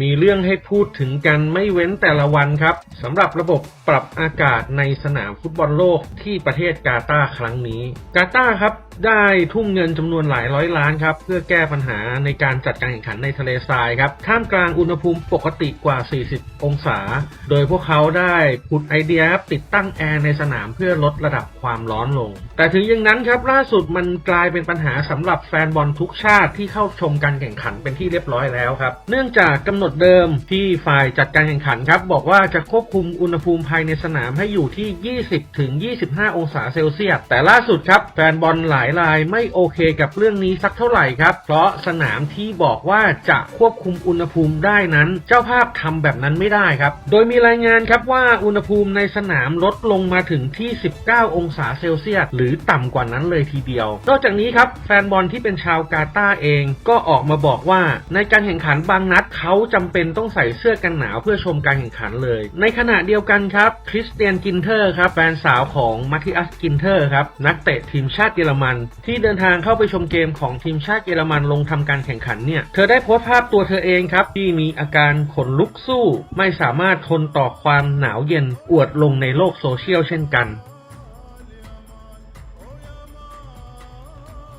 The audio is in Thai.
มีเรื่องให้พูดถึงกันไม่เว้นแต่ละวันครับสำหรับระบบปรับอากาศในสนามฟุตบอลโลกที่ประเทศกาตาร์ครั้งนี้ กาตาร์ครับได้ทุ่มเงินจำนวนหลายร้อยล้านครับ เพื่อแก้ปัญหาในการจัดการแข่งขันในทะเลทรายครับ ท่ามกลางอุณหภูมิปกติกว่า 40 องศา โดยพวกเขาได้ผุดไอเดียครับติดตั้งแอร์ในสนามเพื่อลดระดับความร้อนลง แต่ถึงอย่างนั้นครับล่าสุดมันกลายเป็นปัญหาสำหรับแฟนบอลทุกชาติที่เข้าชมการแข่งขันเป็นที่เรียบร้อยแล้วครับ เนื่องจากกำหนดเดิมที่ฝ่ายจัดการแข่งขันครับ บอกว่าจะควบคุมอุณหภูมิภายในสนามให้อยู่ที่ 20 ถึง 25 องศาเซลเซียส แต่ล่าสุดครับ แฟนบอลหลายรายไม่โอเคกับเรื่องนี้สักเท่าไหร่ครับ เพราะสนามที่บอกว่าจะควบคุมอุณหภูมิได้นั้น เจ้าภาพทำแบบนั้นไม่ได้ครับ โดยมีรายงานครับว่าอุณหภูมิในสนามลดลงมาถึงที่ 19 องศาเซลเซียส หรือต่ำกว่านั้นเลยทีเดียว นอกจากนี้ครับแฟนบอลที่เป็นชาวกาตาร์เองก็ออกมาบอกว่าในการแข่งขันบางนัดเขาจะำเป็นต้องใส่เสื้อกันหนาวเพื่อชมการแข่งขันเลย ในขณะเดียวกันครับคริสเตียนกินเทอร์ครับแฟนสาวของมาธิอัสกินเทอร์ครับนักเตะทีมชาติเยอรมัน ที่เดินทางเข้าไปชมเกมของทีมชาติเยอรมันลงทำการแข่งขันเนี่ยเธอได้โพสต์ภาพตัวเธอเองครับที่มีอาการขนลุกสู้ ไม่สามารถทนต่อความหนาวเย็นอวดลงในโลกโซเชียลเช่นกัน